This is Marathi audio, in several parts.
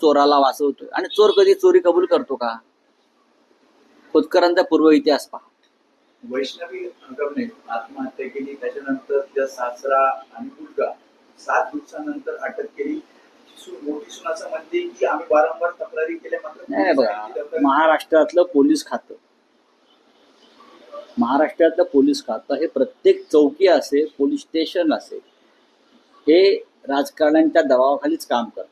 चोराला वाचवतोय. आणि चोर कधी चोरी कबूल करतो का? खोतकरांचा पूर्व इतिहास पहा. वैष्णवी आत्महत्या केली. त्याच्यानंतर त्या सासरा आणि मुलगा सात दिवसानंतर अटक केली. मोठी सुन असं म्हणते की आम्ही वारंवार तक्रारी केल्या मात्र बघा. महाराष्ट्रातलं पोलीस खातं. महाराष्ट्रातलं पोलीस खातं हे प्रत्येक चौकी असेल पोलीस स्टेशन असेल हे राजकारण्यांच्या दबावाखालीच काम करत.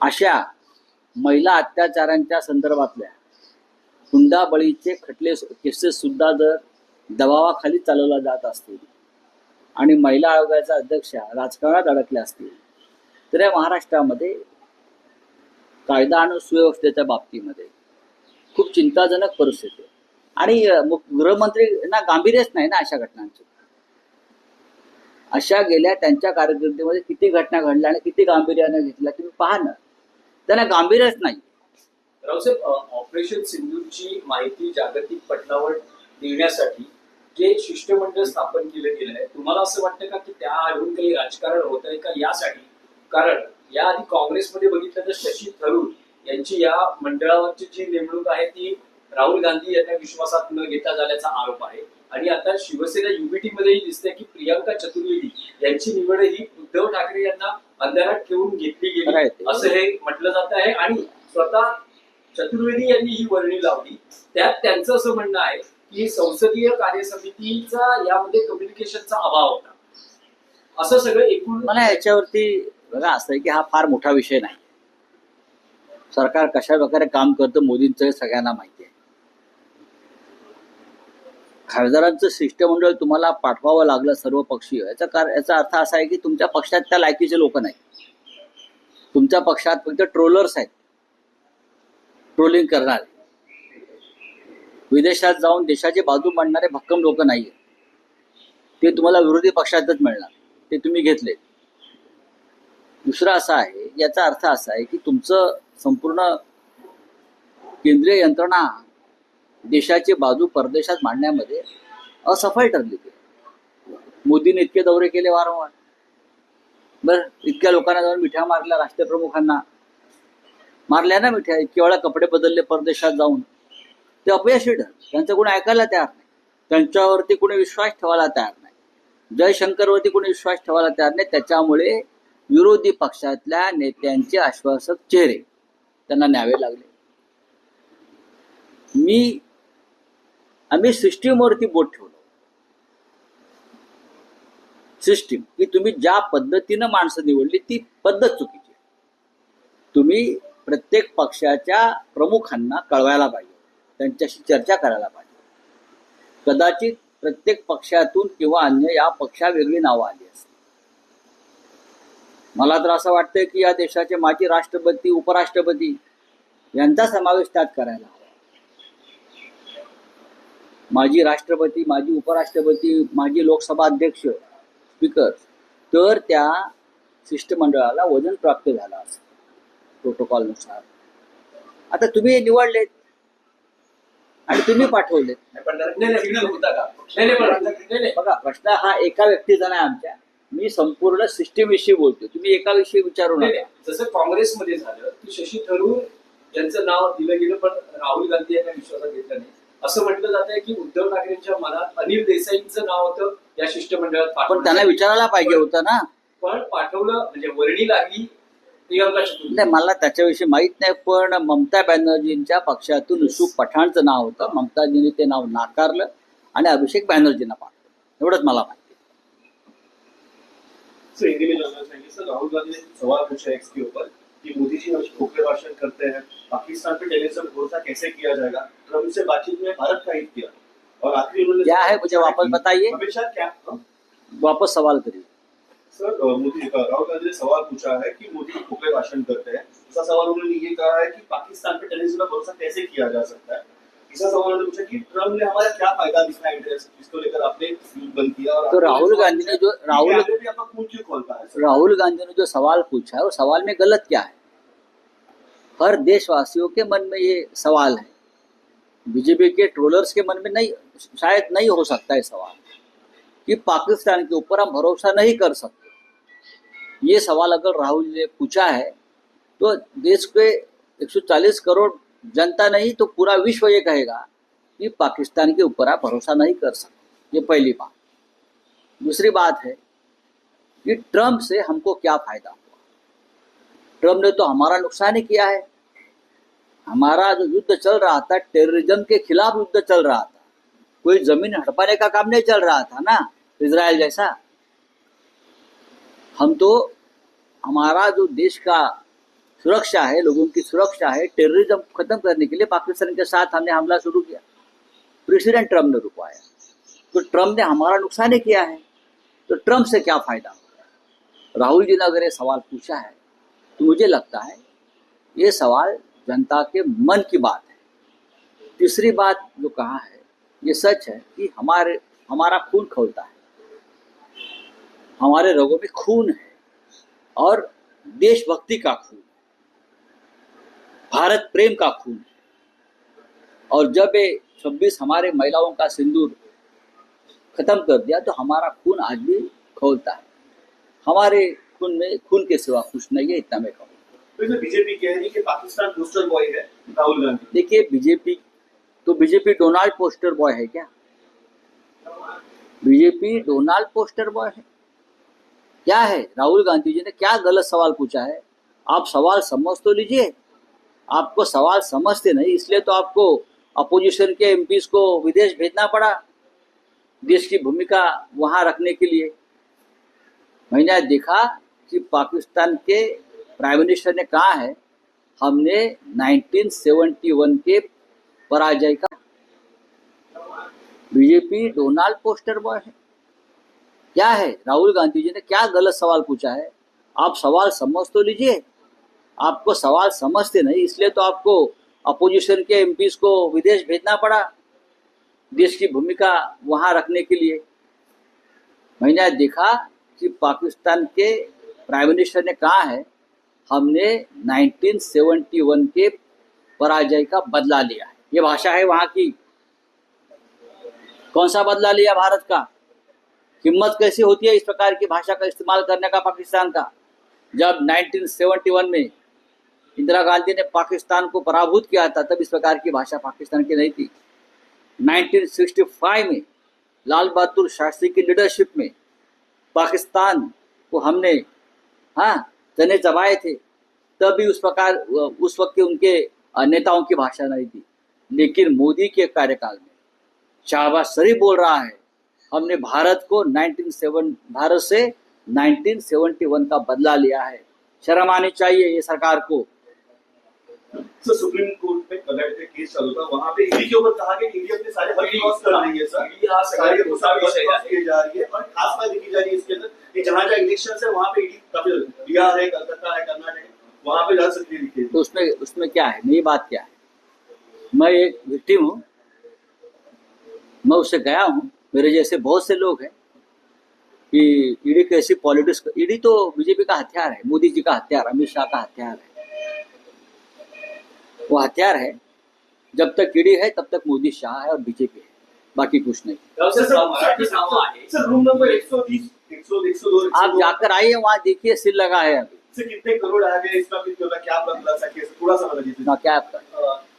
अशा महिला अत्याचारांच्या संदर्भातल्या हुंडाबळीचे खटले केसेस सुद्धा जर दबावाखाली चालवला जात असतील आणि महिला आयोगाच्या अध्यक्षा राजकारणात अडकल्या असतील तर या महाराष्ट्रामध्ये कायदा आणि सुव्यवस्थेच्या बाबतीमध्ये खूप चिंताजनक परिस्थिती आहे. आणि गृहमंत्री ना गांभीर्यच नाही ना अशा घटनांचे. अशा गेल्या त्यांच्या कारकिर्दीमध्ये किती घटना घडल्या आणि किती गांभीर्याने घेतल्या तुम्ही पहा ना. त्यांना गांभीर्यच नाही. रावसाहेब ऑपरेशन सिंधूची माहिती जागतिक पटलावर देण्यासाठी जे शिष्टमंडळ स्थापन केलं गेलं आहे तुम्हाला असं वाटतं का की त्या आडून काही राजकारण होत आहे का यासाठी? कारण याआधी काँग्रेसमध्ये बघितलं तर शशी थरूर यांची या मंडळावरची जी नेमणूक आहे ती राहुल गांधी यांना विश्वासात न घेता झाल्याचा आरोप आहे. आणि आता शिवसेना युबीटी मध्येही दिसते की प्रियांका चतुर्वेदी यांची निवड ही उद्धव ठाकरे यांना अंधारात ठेवून घेतली गेली. असं हे म्हटलं जात आहे. आणि स्वतः चतुर्वेदी यांनी ही वर्णी लावली. त्यात त्यांचं असं म्हणणं आहे की संसदीय कार्यसमितीचा यामध्ये कम्युनिकेशनचा अभाव होता. असं सगळं एकूण मला याच्यावरती बघा असं की हा फार मोठा विषय नाही. सरकार कशा प्रकारे काम करतं मोदींचं सगळ्यांना माहिती. खासदारांचं शिष्टमंडळ तुम्हाला पाठवावं लागलं सर्व पक्षीय याचा कार याचा अर्थ असा आहे की तुमच्या पक्षात त्या लायकीचे लोक नाही. तुमच्या पक्षात फक्त ट्रोलर्स आहेत. ट्रोलिंग करणारे. विदेशात जाऊन देशाची बाजू मांडणारे भक्कम लोक नाही ते तुम्हाला विरोधी पक्षातच मिळणार. ते तुम्ही घेतले. दुसरं असं आहे याचा अर्थ असा आहे की तुमचं संपूर्ण केंद्रीय यंत्रणा देशाची बाजू परदेशात मांडण्यामध्ये असफल ठरली ती. मोदीने इतके दौरे केले वारंवार. बर इतक्या लोकांना जाऊन मिठ्या मारल्या राष्ट्रप्रमुखांना. मारल्या ना मिठ्या इतके वेळा कपडे बदलले परदेशात जाऊन. ते अपयशी ठर त्यांचं कोणी ऐकायला तयार नाही. त्यांच्यावरती कोणी विश्वास ठेवायला तयार नाही. जयशंकरवरती कोणी विश्वास ठेवायला तयार नाही. त्याच्यामुळे विरोधी पक्षातल्या नेत्यांचे आश्वासक चेहरे त्यांना न्यावे लागले. मी आम्ही सिस्टीमवरती बोट ठेवलं. सिस्टीम की तुम्ही ज्या पद्धतीनं माणसं निवडली ती पद्धत चुकीची तुम्ही प्रत्येक पक्षाच्या प्रमुखांना कळवायला पाहिजे. त्यांच्याशी चर्चा करायला पाहिजे. कदाचित प्रत्येक पक्षातून किंवा अन्य या पक्षा वेगळी नावं आली असतील. मला तर असं वाटतं की या देशाचे माजी राष्ट्रपती उपराष्ट्रपती यांचा समावेश त्यात करायला माजी राष्ट्रपती माजी उपराष्ट्रपती माजी लोकसभा अध्यक्ष स्पीकर तर त्या शिष्टमंडळाला वजन प्राप्त झालं असं प्रोटोकॉलनुसार. आता तुम्ही निवडलेत. आणि तुम्ही पाठवलेत. बघा प्रश्न हा एका व्यक्तीचा नाही आमच्या. मी संपूर्ण सिस्टीम विषयी बोलतो तुम्ही एका विषयी विचारू नका. जसं काँग्रेसमध्ये झालं की शशी थरूर यांचं नाव दिलं गेलं पण राहुल गांधी यांना विश्वासात घेतलं नाही. असं म्हटलं जात आहे की उद्धव ठाकरेंच्या मनात अनिल देसाईंचं नाव होतं या शिष्टमंडळात पण पाठवण्यासाठी. त्यांना विचारायला पाहिजे होतं ना. पण पाठवलं म्हणजे वर्णी लागली नाही मला त्याच्याविषयी माहीत नाही पण ममता बॅनर्जींच्या पक्षातून युसुफ पठाणचं नाव होतं. ममताजींनी ते नाव नाकारलं आणि अभिषेक बॅनर्जींना पाठवलं. एवढंच मला माहिती जानना चाहेंगे सर राहुल गांधी ने सवाल पूछा एक्स के ऊपर कि मोदी जी खोखले भाषण करते हैं। पाकिस्तान पे टेररिज्म भरोसा कैसे किया जाएगा? ट्रंप से बातचीत में भारत का हित किया? और आखिरी उन्होंने क्या है? मुझे वापस बताइए। हमेशा क्या हाँ? वापस सवाल करिए। सर मोदी राहुल गांधी ने सवाल पूछा है कि मोदी खोखले भाषण करते हैं। दूसरा सवाल उन्होंने ये कहा है कि पाकिस्तान पे टेररिज्म का भरोसा कैसे किया जा सकता है? तीसरा सवाल उन्होंने पूछा कि ट्रंप ने हमारा क्या फ़ायदा दिखाया इंटरेस्ट? लेकर आपने बंद किया और तो राहुल गांधी ने जो राहुल? राहुल गांधी ने जो सवाल पूछा है वो सवाल में गलत क्या है? हर देशवासियों के मन में ये सवाल है। बीजेपी के ट्रोलर्स के मन में नहीं, शायद नहीं हो सकता है सवाल कि पाकिस्तान के ऊपर हम भरोसा नहीं कर सकते। ये सवाल अगर राहुल ने पूछा है तो देश के 140 करोड़ जनता नहीं तो पूरा विश्व ये कहेगा कि पाकिस्तान के ऊपर आप भरोसा नहीं कर सकते। ये पहली बात। दूसरी बात है कि ट्रंप से हमको क्या फ़ायदा? ट्रंप ने तो हमारा नुकसान ही किया है। हमारा जो युद्ध चल रहा था टेररिज्म के खिलाफ युद्ध चल रहा था, कोई ज़मीन हड़पाने का काम नहीं चल रहा था ना इसराइल जैसा। हम तो हमारा जो देश का सुरक्षा है, लोगों की सुरक्षा है टेररिज्म खत्म करने के लिए पाकिस्तान के साथ हमने हमला शुरू किया। प्रेसिडेंट ट्रंप ने रुकवाया। तो ट्रंप ने हमारा नुकसान ही किया है। तो ट्रंप से क्या फ़ायदा? होगा राहुल जी ने अगर ये सवाल पूछा है तो मुझे लगता है ये सवाल जनता के मन की बात है। तीसरी बात जो कहा है, ये सच है कि हमारे, हमारा खून खोलता है। हमारे रगों में खून है और देशभक्ति का खून भारत प्रेम का खून है। और जब ये छब्बीस हमारे महिलाओं का सिंदूर खत्म कर दिया तो हमारा खून आज भी खोलता है। हमारे खून में खून के सिवा कुछ नहीं है इतना मैं कहूँ। तो बीजेपी कह रही है कि पाकिस्तान पोस्टर बॉय है राहुल गांधी। देखिए बीजेपी तो बीजेपी डोनाल्ड पोस्टर बॉय है क्या? बीजेपी डोनाल्ड पोस्टर बॉय है। क्या है? राहुल गांधी जी ने क्या गलत सवाल पूछा है? आप सवाल समझ तो लीजिए। आपको सवाल समझते नहीं इसलिए तो आपको अपोजिशन के एम को विदेश भेजना पड़ा। देश की भूमिका वहाँ रखने के लिए। मैंने देखा कि पाकिस्तान के प्राइम मिनिस्टर ने कहा है, हमने 1971 के पराजय का बीजेपी डोनाल्ड पोस्टर बॉय है। क्या है? राहुल गांधी जी ने क्या गलत सवाल पूछा है? आप सवाल समझ तो लीजिए। आपको सवाल समझते नहीं, इसलिए तो आपको अपोजिशन के एम को विदेश भेजना पड़ा, देश की भूमिका वहाँ रखने के लिए। मैंने देखा कि पाकिस्तान के प्राइम मिनिस्टर ने कहा है, हमने 1971 के पराजय का बदला लिया है। ये भाषा है वहाँ की। कौन सा बदला लिया भारत का? हिम्मत कैसी होती है इस प्रकार की भाषा का इस्तेमाल करने का पाकिस्तान का? जब 1971 में इंदिरा गांधी ने पाकिस्तान को पराभूत किया था, तब इस प्रकार की भाषा पाकिस्तान की नहीं थी। 1965 में लाल बहादुर शास्त्री की लीडरशिप में पाकिस्तान को हमने हाँ चने चबाए थे तब भी उस प्रकार उस वक्त के उनके नेताओं की भाषा नहीं थी। लेकिन मोदी के कार्यकाल में शाहबाज शरीफ बोल रहा है हमने भारत को 1970 भारत से 1971 का बदला लिया है। शर्म आनी चाहिए ये सरकार को। सर सुप्रीम कोर्ट में कल केस चालू था वहाँ पे ईडी के ऊपर कहा गया कि ईडी अपने सारे लॉस कर रही है। सर ईडी सगळ्यात सारे किए जा रही है और खास बात देखी जा रही है इसके अंदर कि जहाँ जहाँ इलेक्शन है वहाँ पे ईडी काफ़ी बिहार है कलकत्ता है कर्नाटक है वहाँ पे ज़्यादा सक्रिय दिखी है तो उसमें उसमें क्या है मेरी बात क्या है मैं एक विक्टिम हूँ मैं उससे गया हूँ मेरे जैसे बहुत से लोग हैं कि ईडी कैसी पॉलिटिक्स ईडी तो बीजेपी का हथियार है मोदी जी का हथियार अमित शाह का हथियार है वो हथियार है जब तक ईडी है तब तक मोदी शाह है और बीजेपी है बाकी कुछ नहीं रावसाहेब, मराठी नावं आहे सर रूम नंबर 130 100 102 आप जाकर आइए वहाँ देखिए सिल लगा है। कितने करोड़ आ गए इसका क्या बदला सके थोड़ा सा बता दीजिए। ना क्या आपका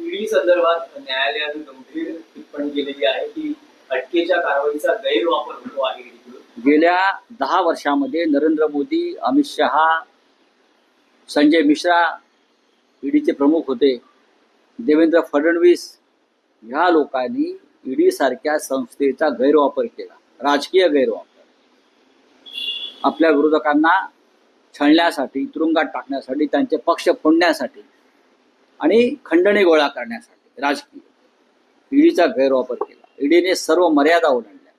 ईडी संदर्भात न्यायालयाने गंभीर टिप्पणी केलेली आहे की अटकेच्या कारवाईचा गैरवापर होतो आहे गेल्या दहा वर्षामध्ये नरेंद्र मोदी अमित शहा संजय मिश्रा ईडीचे प्रमुख होते. देवेंद्र फडणवीस ह्या लोकांनी ईडी सारख्या संस्थेचा गैरवापर केला. राजकीय गैरवापर. आपल्या विरोधकांना छळण्यासाठी तुरुंगात टाकण्यासाठी त्यांचे पक्ष फोडण्यासाठी आणि खंडणी गोळा करण्यासाठी राजकीय. ईडीचा गैरवापर केला. ईडीने सर्व मर्यादा ओलांडल्या.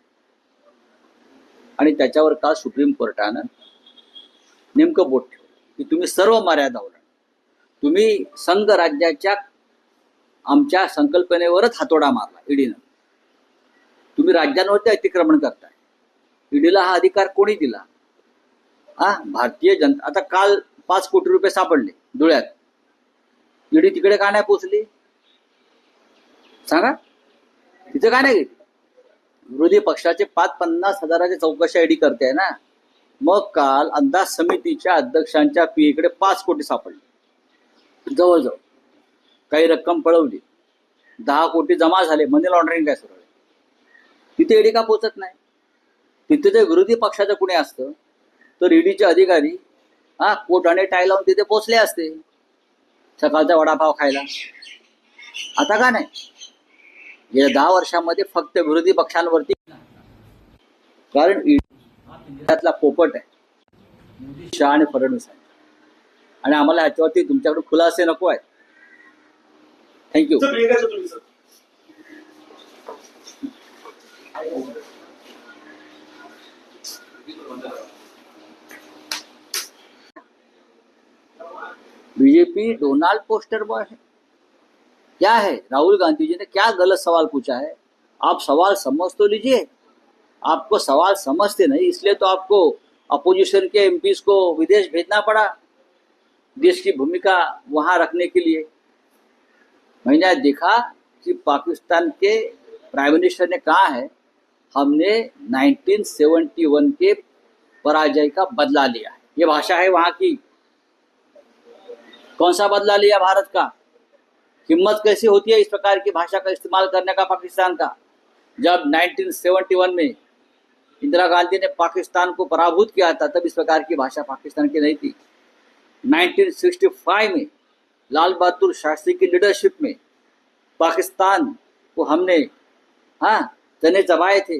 आणि त्याच्यावर काल सुप्रीम कोर्टानं नेमकं बोट ठेवलं? की तुम्ही सर्व मर्यादा ओलांड तुम्ही संघ राज्याच्या आमच्या संकल्पनेवरच हातोडा मारला ईडीनं. तुम्ही राज्यांवरती अतिक्रमण करताय. ईडीला हा अधिकार कोणी दिला? हा भारतीय जनता. आता काल पाच कोटी रुपये सापडले धुळ्यात. ईडी तिकडे का नाही पोचली? सांगा. तिथं का नाही गेली? विरोधी पक्षाचे पाच पन्नास हजाराच्या चौकशा ईडी करते ना. मग काल अंदाज समितीच्या अध्यक्षांच्या पीएकडे पाच कोटी सापडले. जवळजवळ. काही रक्कम पळवली. दहा कोटी जमा झाले. मनी लॉन्ड्रिंग काय सुरू तिथे ईडी का पोचत नाही? तिथे जे विरोधी पक्षाचं कुणी असतं तर ईडीचे अधिकारी हा कोट आणि टाय लावून तिथे पोचले असते. सकाळचा वडापाव खायला. आता का नाही? गेल्या दहा वर्षामध्ये फक्त विरोधी पक्षांवरती कारण त्यातला पोपट आहे. शहा आणि फडणवीस आहे. आणि आम्हाला ह्याच्यावरती तुमच्याकडे खुलासे नको आहेत. Thank you BJP Donald poster boy है। क्या है? राहुल गांधी जी ने क्या गलत सवाल पूछा है? आप सवाल समझ तो लीजिए। आपको सवाल समझते नहीं, इसलिए तो आपको अपोजिशन के एम को विदेश भेजना पड़ा, देश की भूमिका वहाँ रखने के लिए। मैंने देखा कि पाकिस्तान के प्राइम मिनिस्टर ने कहा है, हमने 1971 के पराजय का बदला लिया ये भाषा है वहाँ की। कौन सा बदला लिया भारत का? हिम्मत कैसी होती है इस प्रकार की भाषा का इस्तेमाल करने का पाकिस्तान का? जब 1971 में इंदिरा गांधी ने पाकिस्तान को पराभूत किया था, तब इस प्रकार की भाषा पाकिस्तान की नहीं थी। 1965 में लाल बहादुर शास्त्री की लीडरशिप में पाकिस्तान को हमने हाँ चने चबाए थे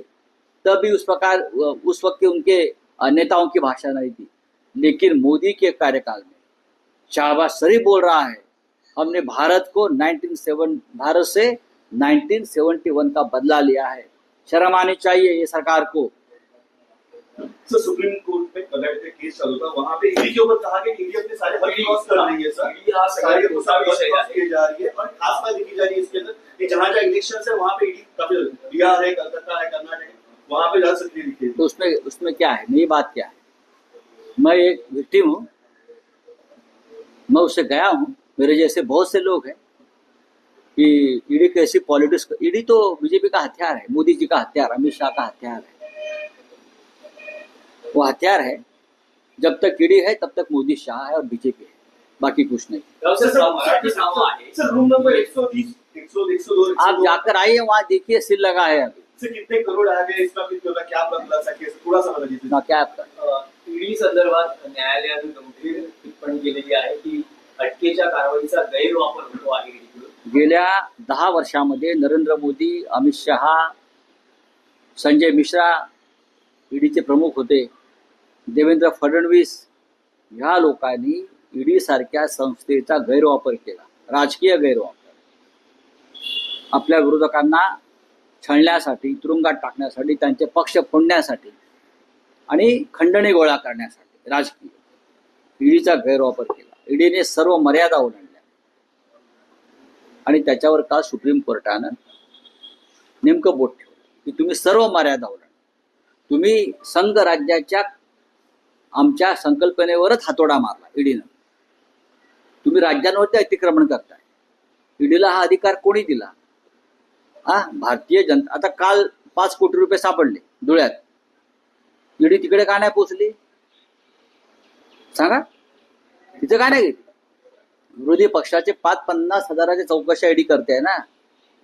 तब भी उस प्रकार, उस वक्त के उनके नेताओं की भाषा नहीं थी। लेकिन मोदी के कार्यकाल में शाहबाज शरीफ बोल रहा है। हमने भारत को 1907 भारत से 1971 का बदला लिया है। शर्म आनी चाहिए ये सरकार को। सर सुप्रीम कोर्ट में कर्नाटक का केस चालू था वहाँ पे ईडी के ऊपर कहा कि ईडी अपने सारे हक क्रॉस कर रही है सर। ईडी हा सारे विषय किए जा रही है। और खास बात देखी जा रही है इसके अंदर कि जहाँ जहाँ इलेक्शन है वहाँ पे ईडी काफ़ी बिहार है कलकत्ता है कर्नाटक है वहाँ पे सक्रिय दिखी। है तो उसमें उसमें क्या है? नई बात क्या है? मैं एक विक्टिम हूँ। मैं उससे गया हूँ। मेरे जैसे बहुत से लोग हैं कि ईडी कैसी पॉलिटिक्स ईडी तो बीजेपी का हथियार है मोदी जी का हथियार अमित शाह का हथियार है। वो हथियार है। जब तक ईडी है तब तक मोदी शाह है और बीजेपी है। बाकी कुछ नहीं। रावसाहेब, मराठी नावं आहे सर रूम नंबर 130 100 102 आप जाकर आइए वहाँ देखिए सिल लगा है अभी। कितने करोड़ आ गए इसका? भी क्या बदला सा केस थोड़ा सा बता दीजिए। क्या आपका? ईडी संदर्भात न्यायालयाने गंभीर टिप्पणी केलेली आहे की अटकेच्या कारवाईचा गैरवापर होतो आहे. गेल्या दहा वर्षामध्ये नरेंद्र मोदी अमित शहा संजय मिश्रा ईडीचे प्रमुख होते. देवेंद्र फडणवीस ह्या लोकांनी ईडी सारख्या संस्थेचा गैरवापर केला. राजकीय गैरवापर. आपल्या विरोधकांना छळण्यासाठी तुरुंगात टाकण्यासाठी त्यांचे पक्ष फोडण्यासाठी आणि खंडणी गोळा करण्यासाठी राजकीय. ईडीचा गैरवापर केला. ईडीने सर्व मर्यादा ओलांडल्या. आणि त्याच्यावर काल सुप्रीम कोर्टानं नेमकं बोट ठेवलं की तुम्ही सर्व मर्यादा ओलांड तुम्ही संघ राज्याच्या आमच्या संकल्पनेवरच हातोडा मारला ईडीनं. तुम्ही राज्यांवरती अतिक्रमण करताय. ईडीला हा अधिकार कोणी दिला? हा भारतीय जनता आता काल पाच कोटी रुपये सापडले धुळ्यात. ईडी तिकडे का नाही पोचली? सांगा. तिथे का नाही गेली? विरोधी पक्षाचे पाच पन्नास हजाराची चौकशी आयडी करते ना.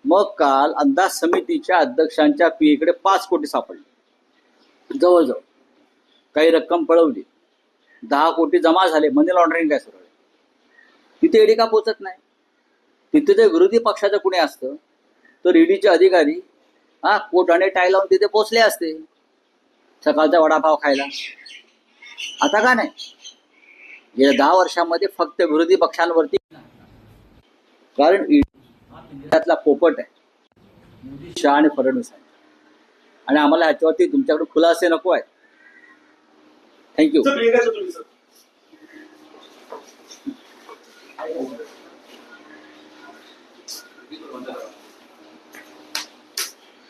मग काल अंदाज समितीच्या अध्यक्षांच्या पीएकडे पाच कोटी सापडले. जवळजवळ. काही रक्कम पळवली. दहा कोटी जमा झाले. मनी लॉन्ड्रिंग काय सुरू तिथे ईडी का पोचत नाही? तिथे जर विरोधी पक्षाचं कुणी असतं तर ईडीचे अधिकारी हा कोट आणि टाय लावून तिथे पोचले असते. सकाळचा वडापाव खायला. आता का नाही? गेल्या दहा वर्षामध्ये फक्त विरोधी पक्षांवरती कारण इंडियातला पोपट आहे. शहा आणि फडणवीस आहे. आणि आम्हाला ह्याच्यावरती तुमच्याकडे खुलासे नको आहे थँक्यू सर